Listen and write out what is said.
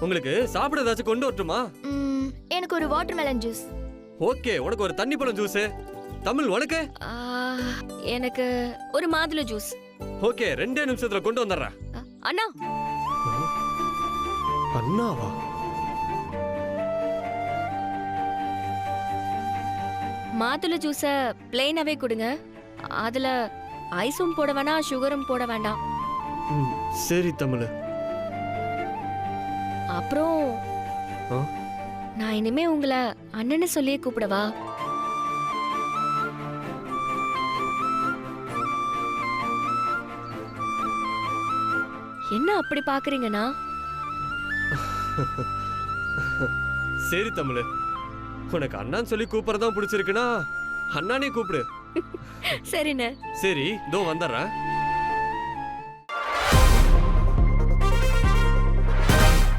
உங்களுக்கு சாப்பிட ஏதாச்சும் கொண்டு வரட்டுமா? எனக்கு ஒரு வாட்டர்மெலன் ஜூஸ் ஓகே உனக்கு ஒரு தண்ணி பழம் ஜூஸ் தமிழ் உனக்கு? ஆ, எனக்கு ஒரு மாதுளை ஜூஸ் ஓகே ரெண்டே நிமிஷத்துல கொண்டு வந்துடுறேன். அண்ணா. அண்ணாவா? மாதுளை ஜூஸை பிளெயினாவே கொடுங்க. அதுல ஐஸும் போட வேணாம் சுகரும் போட வேண்டாம். ம், சரி தமிழ். அப்புறம்? நான் இனிமே உங்களை அண்ணன்னு சொல்லியே கூப்பிடவா? என்ன அப்படி பாக்குறீங்கண்ணா? சரி தமிழ் உனக்கு அண்ணான்னு சொல்லி கூப்பிடறதான் பிடிச்சிருக்குன்னா அண்ணானே கூப்பிடு. சரிண்ணே. சரி இதோ வந்துடுறேன்.